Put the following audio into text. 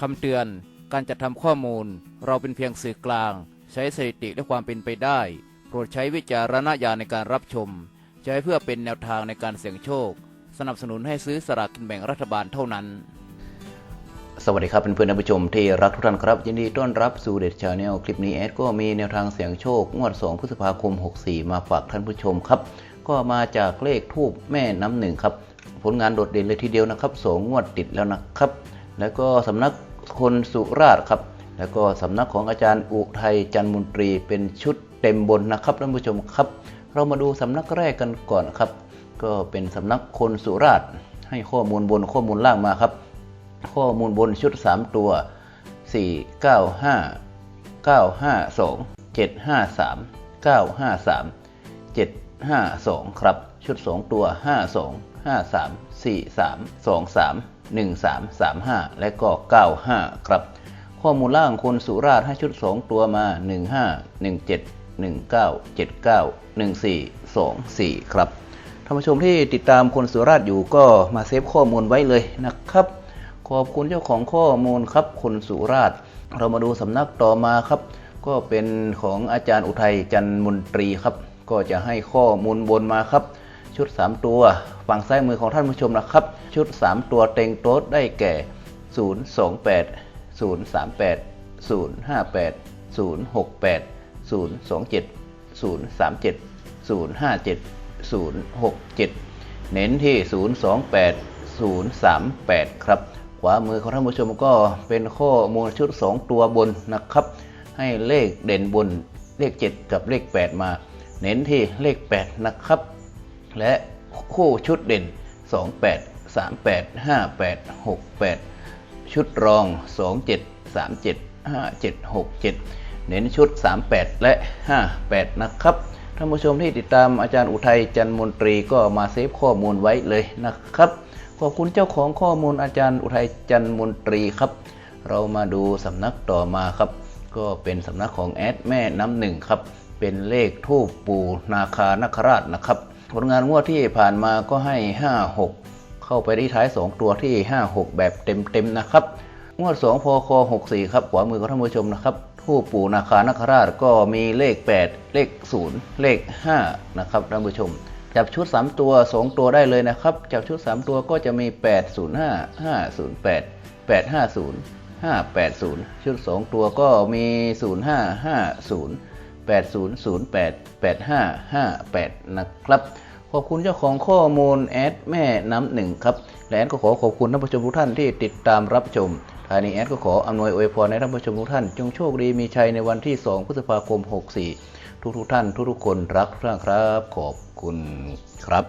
คำเตือน การจัดทำข้อมูล เราเป็นเพียงสื่อกลาง ใช้สถิติและความเป็นไปได้ โปรดใช้วิจารณญาณในการรับชม ใช้เพื่อเป็นแนวทางในการเสี่ยงโชค สนับสนุนให้ซื้อสลากกินแบ่งรัฐบาลเท่านั้น สวัสดีครับเพื่อนๆท่านผู้ชมที่รักทุกท่านครับยินดีต้อนรับสู่เด็ดชาแนลคลิปนี้แอดก็มีแนวทางเสี่ยงโชคงวด 2 พฤษภาคม 64 มาฝากท่านผู้ชมครับ ก็มาจากเลขทูบแม่น้ำหนึ่งครับผลงานโดดเด่นเลยทีเดียวนะครับสองงวดติดแล้วนะครับ แล้วก็สำนักคนสุราษฎร์ครับ แล้วก็สำนักของอาจารย์อุทัยจันทร์มนตรีเป็นชุดเต็มบนนะครับท่านผู้ชมครับ เรามาดูสำนักแรกกันก่อนครับ ก็เป็นสำนักคนสุราษฎร์ให้ข้อมูลบนข้อมูลล่างมาครับ ข้อมูลบนชุด 3 ตัว 4 9 5 9 5 2 7 5 3 9 5 3 7 5 2 ครับ ชุด 2 ตัว 5 2 5 3 4 3 2 3 1 3 3 5 และก็ 95 ครับ ข้อมูลล่างคนสุราษฎร์ให้ชุด 2 ตัวมา 15 17 19 79 14 24 ครับท่านผู้ชมที่ติดตามคนสุราษฎร์อยู่ก็มาเซฟข้อมูลไว้เลยนะครับ ขอบคุณเจ้าของข้อมูลครับคนสุราษฎร์เรามาดูสำนักต่อมาครับ ก็เป็นของอาจารย์อุทัยจันมนตรีครับ ก็จะให้ข้อมูลบนมาครับ ชุด 3 ตัว ฝั่งซ้ายมือของท่านผู้ชมนะครับ ชุด 3 ตัวเต็งโต๊ดได้แก่ 028 038 058 068 027 037 057 067 เน้นที่ 028 038 ครับ ขวามือของท่านผู้ชมก็เป็นข้อมูลชุด 2 ตัวบนนะครับ ให้เลขเด่นบนเลข 7 กับเลข 8 มา เน้นที่เลข 8 นะครับ และคู่ชุดเด่น 28 38 58 68 ชุดรอง 27 37 57 67 เน้นชุด 38 และ 58 นะครับท่านผู้ชมที่ติดตามอาจารย์อุทัยจันมนตรีก็มาเซฟข้อมูลไว้เลยนะครับ ขอบคุณเจ้าของข้อมูลอาจารย์อุทัยจันมนตรีครับ เรามาดูสำนักต่อมาครับ ก็เป็นสำนักของแอดแม่น้ำหนึ่งครับ เป็นเลขทูปปูนาคานคราชนะครับ ผลงานงวดที่ผ่านมาก็ให้ 5 6 เข้าไปที่ท้าย 2 ตัวที่ 5 6 แบบเต็มๆนะครับ งวด 2 พค 64 ครับขวามือของท่านผู้ชมนะครับทูปปู่นาคานคราชก็มีเลข 8 เลข 0 เลข 5 นะครับท่านผู้ชม จับชุด 3 ตัว 2 ตัวได้เลยนะครับ จับชุด 3 ตัวก็จะมี 805 508 850 580 ชุด 2 ตัวก็มี 0550 8008 8558 นะครับ ขอบคุณเจ้าของข้อมูลแอดแม่น้ำหนึ่งครับ และแอดก็ขอขอบคุณท่านผู้ชมทุกท่านที่ติดตามรับชมทางนี้แอดก็ขออำนวยอวยพรให้ท่านผู้ชมทุกท่าน จงโชคดีมีชัยในวันที่ 2 พฤษภาคม 64 ทุกทุกท่านทุกทุกคนรักทุกท่านครับ ขอบคุณครับ